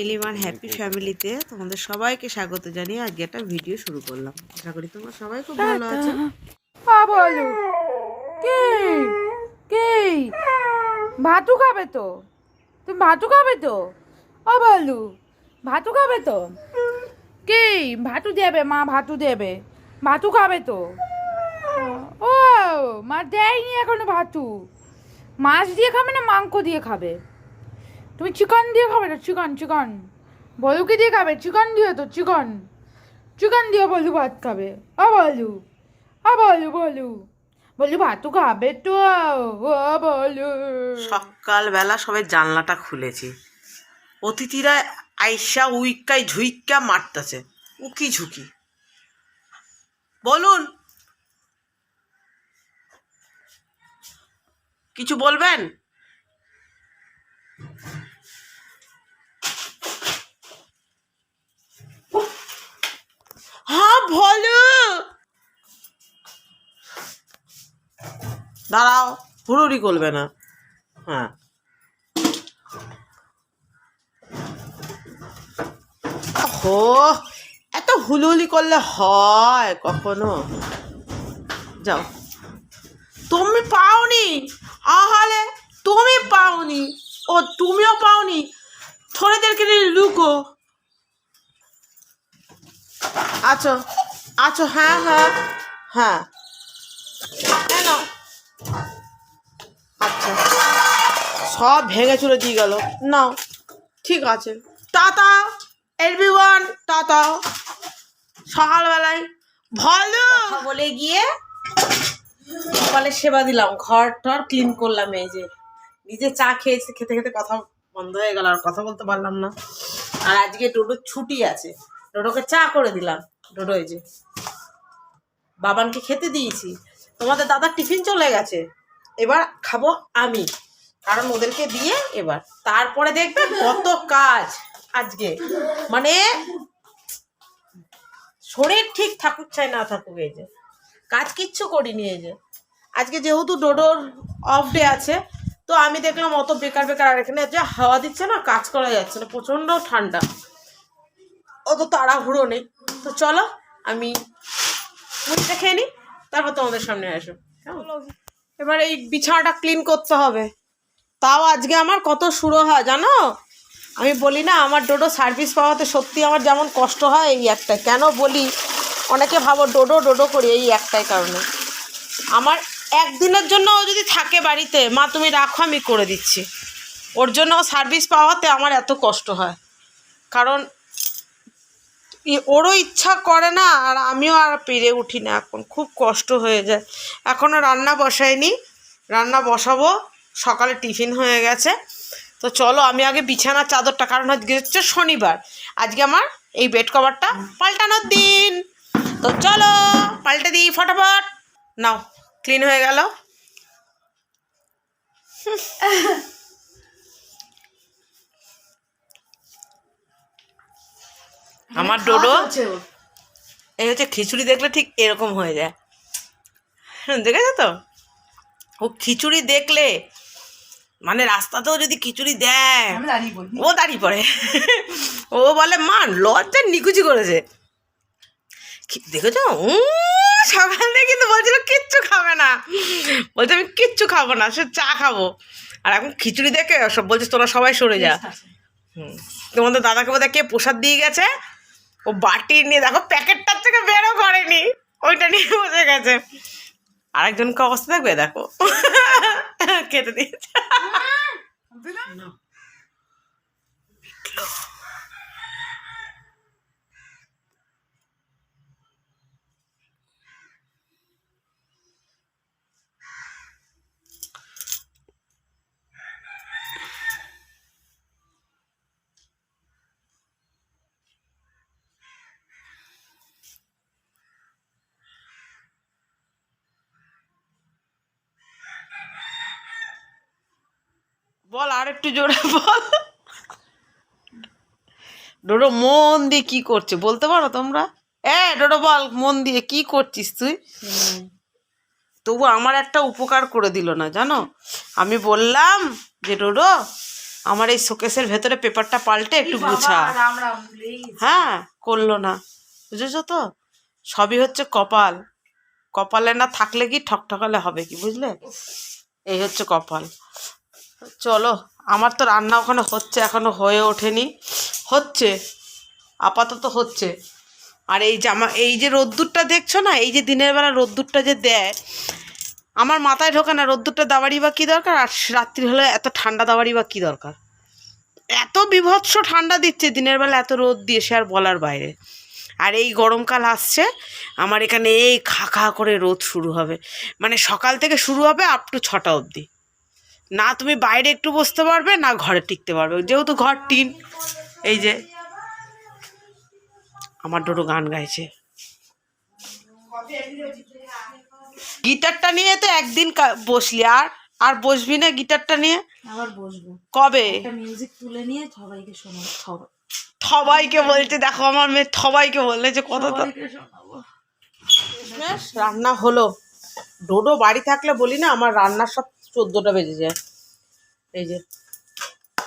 নীলিমার হ্যাপি ফ্যামিলিতে তোমাদের সবাইকে স্বাগত জানিয়ে আজকে একটা ভিডিও শুরু করলাম। আশা করি তোমরা সবাই খুব ভালো আছো। বলো। কি? কি? ভাতু খাবে তো? তুমি ভাতু খাবে তো? ও বলু। ভাতু খাবে তো? কি? ভাতু দেবে মা ভাতু দেবে। ভাতু খাবে তো? ও মা দেয়নি এখনও ভাতু। মাছ দিয়ে খাবে না মাংস দিয়ে খাবে? তুমি চিকেন দিয়ে খাবে না, চিকেন চিকেন। বলু কি দিয়ে খাবে, চিকেন দিয়ে তো, চিকন। চিকেন দিয়ে বলু ভাত খাবে। ও বলু। ও বলু বলু। বলু ভাতু খাবে তো বলু। সকালবেলা সবাই জানলাটা খুলেছি। অতিথিরা আইসা উইক্কাই ঝুইক্কা মারতেছে। উকি ঝুঁকি। বলুন। কিছু বলবেন হ্যাঁ বলো দাঁড়াও হুড়ুড়ি করবে না। হ্যাঁ। হো এত হুলুহুলি করলে হয় কখনো? যাও। তুমি পাওনি? আহালে তুমি পাওনি? ও, তুমিও পাওনি? থোড়েদেরকে নিয়ে লুকো। আছো আছো হ্যাঁ হ্যাঁ হ্যাঁ। কেন আচ্ছা। সব ভেঙে চুরে দিয়ে গেল। নাও, ঠিক আছে। Tata everyone tata. সকালবেলায় ভালো বলে গিয়ে সকালে সেবা দিলাম, ঘর টর ক্লিন করলাম এই যে। নিজে চা খেয়েছি, খেতে খেতে কথা বন্ধ হয়ে গেল, আর কথা বলতে পারলাম না। আর আজকে ডোডোর ছুটি আছে টোটোকে চা করে দিলাম। টোটো এই যে, বাবানকে খেতে দিয়েছি। তোমাদের দাদার টিফিন চলে গেছে? এবার খাব আমি। কারণ ওদেরকে দিয়ে এবার। তারপরে দেখবে কত কাজ আজকে। মানে শরীর ঠিক থাকুক চাই না থাকুক এই যে। কাজ কিচ্ছু করিনি এই যে। আজকে যেহেতু ডোডোর অফ ডে আছে, তো আমি দেখলাম অত বেকার বেকার আর এখানে যে হাওয়া দিচ্ছে না, কাজ করা যাচ্ছে না, প্রচণ্ড ঠান্ডা। অত তাড়াহুড়ো নেই। তো চলো আমি মুড়িটা খেয়ে নিই, তারপর তোমাদের সামনে আসো কেমন? এবার এই বিছানাটা ক্লিন করতে হবে। তাও আজকে আমার কত শুরু হয় জানো? আমি বলি না, আমার ডোডো সার্ভিস পাওয়াতে সত্যি আমার যেমন কষ্ট হয় এই একটাই কেন বলি? অনেকে ভাবো ডোডো ডোডো করি এই একটাই কারণে। আমার একদিনের জন্য ও যদি থাকে বাড়িতে, মা তুমি রাখো, আমি করে দিচ্ছি। ওর জন্য সার্ভিস পাওয়াতে আমার এত কষ্ট হয়। কারণ ওরও ইচ্ছা করে না, আর আমিও আর পেরে উঠি না এখন। খুব কষ্ট হয়ে যায়। এখনও রান্না বসাইনি। রান্না বসাবো। সকালে টিফিন হয়ে গেছে। তো চলো, আমি আগে বিছানার চাদরটা, কারণ আজকে হচ্ছে শনিবার। আজকে আমার এই বেড কভারটা পাল্টানোর দিন। তো চলো, পাল্টে দিই ফটাফট। নাও, ক্লিন হয়ে গেল। আমার ডোডো? এই হচ্ছে খিচুড়ি দেখলে ঠিক এরকম হয়ে যায়। দেখেছ তো? ও খিচুড়ি দেখলে মানে রাস্তাতেও যদি খিচুড়ি দেয় ও দাঁড়িয়ে পড়ে। ও বলে মান লজ্জা নিকুচি করেছে। দেখেছ? সকাল থেকে কিন্তু বলছিল কিচ্ছু খাবে না। বলছে আমি কিচ্ছু খাব না সে চা খাব। আর এখন খিচুড়ি দেখে সব বলছে তোরা সবাই সরে যা। হুম তোমাদের দাদাকে বোধহয় কে প্রসাদ দিয়ে গেছে? ও বাটি নিয়ে দেখো প্যাকেটটার থেকে বেরো করেনি ওইটা নিয়ে বসে গেছে। আরেকজনকে অবস্থা থাকবে দেখো। খেতে দিয়েছে বল আর একটু জোরে বল। ডোডো মন দিয়ে কি করছে? বলতে পারো তোমরা? এ ডোডো বল মন দিয়ে কি করছিস তুই? তবু আমার একটা উপকার করে দিল না জানো? আমি বললাম যে ডোডো আমার এই শোকেসের ভেতরে পেপারটা পাল্টে একটু গেছি। হ্যাঁ করল না। বুঝেছ তো? সবই হচ্ছে কপাল। কপালে না থাকলে কি ঠকঠকালে হবে কি বুঝলে? এই হচ্ছে কপাল। চলো, আমার তো রান্না ওখানে হচ্ছে, এখনও হয়ে ওঠেনি। হচ্ছে, আপাতত হচ্ছে। আর এই জামা এই যে রোদ্দুরটা দেখছ না, এই যে দিনের বেলা রোদ্দুরটা যে দেয়, আমার মাথায় ঢোকে না রোদ্দুরটা দাবারই বা কী দরকার, আর রাত্রি হলে এত ঠান্ডা দাবারই বা কী দরকার? এত বিভৎস ঠান্ডা দিচ্ছে, দিনের বেলা এত রোদ দিয়ে সে আর বলার বাইরে। আর এই গরমকাল আসছে, আমার এখানে এই খা খা করে রোদ শুরু হবে। মানে সকাল থেকে শুরু হবে আপ টু ছটা অবধি। না তুমি বাইরে একটু বসতে পারবে না ঘরে টিকতে পারবে। যেহেতু ঘর টিন এই যে আমার ডোডো গান গাইছে। গিটারটা নিয়ে তো একদিন বসলি আর আর বসবি না গিটারটা নিয়ে? আবার বসবো। কবে? মিউজিক তুলে নিয়ে সবাইকে শোনাবো। সবাইকে বলছে দেখো আমার মেয়ে সবাইকে বললে যে কত রান্না হলো। ডোডো বাড়ি থাকলে বলি না আমার রান্নার সব চোদ্দোটা বেজে যায়। এই যে,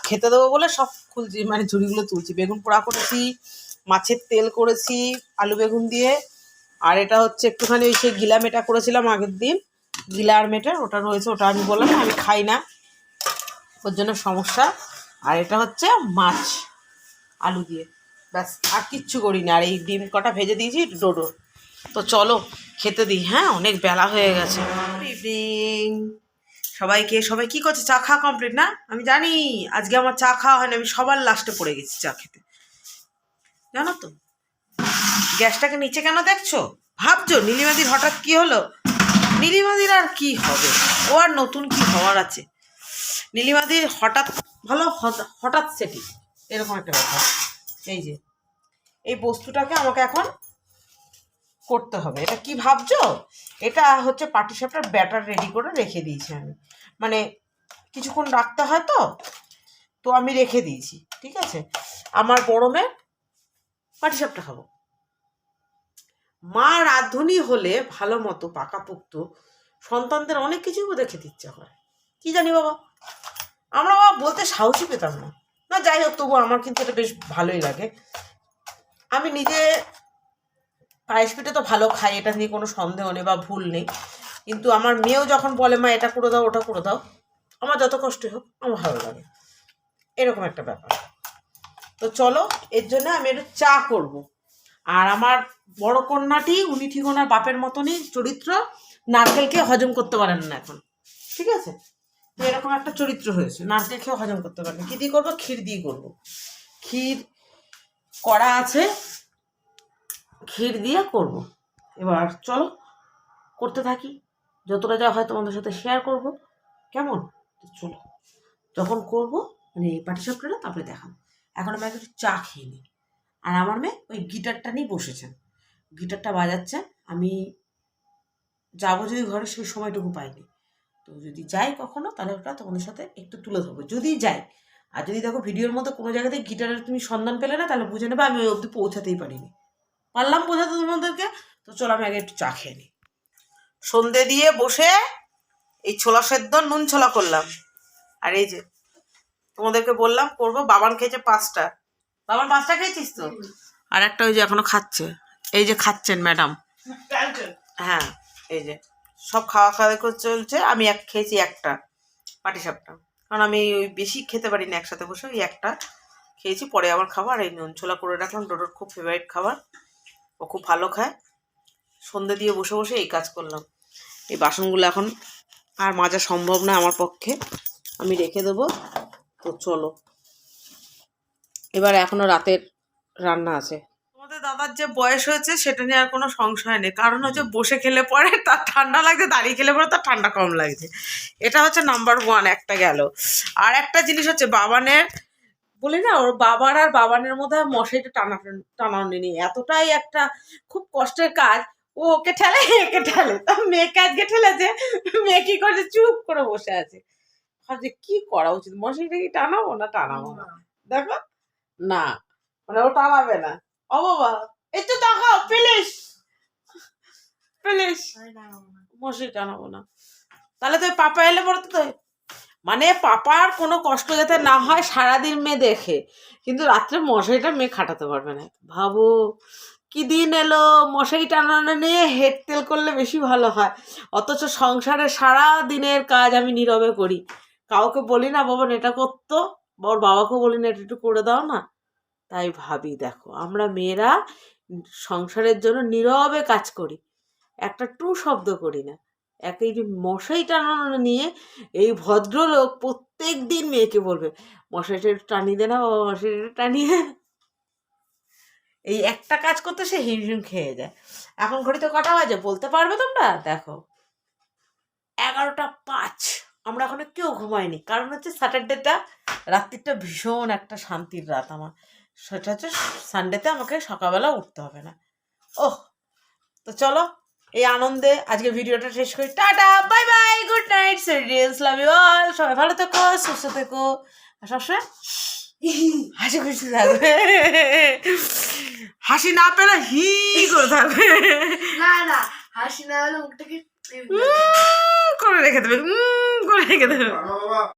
খেতে দেবো বলে সব খুলছি মানে ঝুড়িগুলো তুলছি। বেগুন পোড়া করেছি, মাছের তেল করেছি, আলু বেগুন দিয়ে। আর এটা হচ্ছে একটুখানি ওই সেই গিলা মেটা করেছিলাম আগের দিন। গিলা আর মেটার ওটা রয়েছে, ওটা আমি বললাম আমি খাই না। ওর জন্য সমস্যা। আর এটা হচ্ছে মাছ, আলু দিয়ে। ব্যাস, আর কিচ্ছু করি না। আর এই ডিম কটা ভেজে দিয়েছি ডোডোর তো চলো, খেতে দিই হ্যাঁ? অনেক বেলা হয়ে গেছে। ইভিনিং সবাইকে, সবাই কি করছে? চা খাওয়া কমপ্লিট না? আমি জানি, আজকে আমার চা খাওয়া হয়নি, আমি সবার লাস্টে পড়ে গেছি চা খেতে। জানো তো? গ্যাসটাকে নিচে কেন দেখছ? ভাবছ, নীলিমাদির হঠাৎ কি হলো? নীলিমাদির আর কি হবে? ও আর নতুন কি হওয়ার আছে? নীলিমাদির হঠাৎ, ভালো হঠাৎ- সেটি এরকম একটা ব্যাপার। এই যে, এই বস্তুটাকে আমাকে এখন করতে হবে। এটা কি ভাবছ? এটা হচ্ছে পাটিসাপটার ব্যাটার রেডি করে রেখে দিয়েছি আমি। মানে কিছুক্ষণ রাখতে হয় তো তো আমি রেখে দিয়েছি, ঠিক আছে? আমার গরমে পাটিসাপটা খাব। মা রাঁধুনি হলে ভালো মতো পাকা পাকাপোক্ত, সন্তানদের অনেক কিছুই বোধহয় খেতে ইচ্ছা করে। কি জানি বাবা? আমরা বাবা বলতে সাহসই পেতাম না। না, যাই হোক তবু আমার কিন্তু এটা বেশ ভালোই লাগে। আমি নিজে পায়েস পিঠে তো ভালো খাই, এটা নিয়ে কোনো সন্দেহ নেই বা ভুল নেই। কিন্তু আমার মেয়েও যখন বলে, মা, এটা করে দাও, ওটা করে দাও, আমার যত কষ্টই হোক, আমার ভালো লাগে। এরকম একটা ব্যাপার। তো চলো, এর জন্য আমি একটু চা করব। আর আমার বড় কন্যাটি, উনি ঠিক ওনার বাপের মতনই চরিত্র, নারকেলকে হজম করতে পারেন না এখন। ঠিক আছে? এরকম একটা চরিত্র হয়েছে নারকেল খেয়ে হজম করতে পারেন কী দিয়ে করব? ক্ষীর দিয়ে করব। ক্ষীর করা আছে ক্ষীর দিয়ে করব। এবার চলো, করতে থাকি। যতটা যা হয় তোমাদের সাথে শেয়ার করব। কেমন? চলো। যখন করব মানে এই পাটিসাপটা তারপরে দেখাবো। এখন আমি একটু চা খেয়ে নিই। আর আমার মেয়ে ওই গিটারটা নিয়ে বসেছেন গিটারটা বাজাচ্ছেন আমি যাব যদি ঘরে, সেই সময়টুকু পাইনি। তো যদি যাই কখনো, তাহলে ওটা তোমাদের সাথে একটু তুলে ধরবো। যদি যাই, আর যদি দেখো ভিডিওর মতো কোনো জায়গাতে গিটারের তুমি সন্ধান পেলে না, তাহলে বুঝে নেবে আমি ওই অবধি পৌঁছাতেই পারিনি। পারলাম বোঝাতে তোমাদেরকে? তো চলো আমি আগে একটু চা খেয়ে নিই। সন্ধে দিয়ে বসে এই ছোলা সেদ্ধ, নুন ছোলা করলাম। আর এই যে তোমাদেরকে বললাম, করব বাবান খেয়েছে পাঁচটা। বাবান পাঁচটা খেয়েছিস তো? আর একটা ওই যে এখনও খাচ্ছে। এই যে খাচ্ছেন ম্যাডাম। হ্যাঁ এই যে সব খাওয়া খাওয়া করে চলছে। আমি এক খেয়েছি একটা পাটিসাপটা কারণ আমি ওই বেশি খেতে পারি না একসাথে বসে, ওই একটা খেয়েছি, পরে আবার খাবার এই নুন ছোলা করে রাখলাম, ডোডোর খুব ফেভারিট খাবার। ও খুব ভালো খায়। সন্ধে দিয়ে বসে বসে এই কাজ করলাম। এই বাসনগুলো এখন আর মাজা সম্ভব না আমার পক্ষে। আমি রেখে দেবো। তো চলো। এবার এখনও রাতের রান্না আছে। তোমাদের দাদার যে বয়স হয়েছে, সেটা নিয়ে আর কোনো সংশয় নেই। কারণ হচ্ছে বসে খেলে পরে তার ঠান্ডা লাগছে, দাঁড়িয়ে খেলে পরে তার ঠান্ডা কম লাগছে। এটা হচ্ছে নাম্বার ওয়ান একটা গেল। আর একটা জিনিস হচ্ছে, বাবানের বলি না ওর বাবার আর বাবানের মধ্যে মশাইটা টানা টানানো নেই। এতটাই একটা খুব কষ্টের কাজ। ও ওকে ঠেলে একে ঠেলে। তা মেয়েকে আজকে ঠেলেছে মেয়ে কি করছে? চুপ করে বসে আছে। ভাবছে কি করা উচিত? মশাইটা কি টানাবো না টানাবো না? দেখো। না মানে ও টানাবে না। ও বাবা তো দেখাও প্লিজ প্লিজ মশাই টানাবো না। তাহলে তো পাপা এলে পরে তো? মানে পাপার কোনো কষ্ট যাতে না হয় সারাদিন মেয়ে দেখে। কিন্তু রাত্রে মশারিটা মেয়ে খাটাতে পারবে না। ভাবো, কি দিন এলো? মশারি টানানো নিয়ে হেড তেল করলে বেশি ভালো হয়। অথচ সংসারে সারা দিনের কাজ আমি নীরবে করি। কাউকে বলি না, বাবা এটা করতো। ওর বাবাকেও বলি না এটা একটু করে দাও না। তাই ভাবি, দেখো, আমরা মেয়েরা সংসারের জন্য নীরবে কাজ করি। একটা টু শব্দ করি না। একই যে মশাই টানানো নিয়ে এই ভদ্রলোক প্রত্যেক দিন মেয়েকে বলবে একটু টানিয়ে দে না বাবা মশাইটা টানিয়ে এই একটা কাজ করতে সে হিমশিম খেয়ে যায়। এখন ঘড়িতে কটা বাজে বলতে পারবে তোমরা? দেখো। এগারোটা পাঁচ। আমরা এখনও কেউ ঘুমাইনি। কারণ হচ্ছে স্যাটারডেটা রাত্রিটা ভীষণ একটা শান্তির রাত আমার। সেটা হচ্ছে সানডেতে আমাকে সকালবেলা উঠতে হবে না। ওহ, তো চলো এই আনন্দে আজকে ভিডিওটা শেষ করি। Tata bye bye good night serious love you all সবাই ভালো থেকো সুস্থ থেকো। আর সবসময় হাসি খুশি থাকবে। হাসি না পেলে হি করে থাকবে। না না হাসি না হলে মুখটাকে উম করে রেখে দেবে উম করে রেখে দেবে। বাবা বাবা।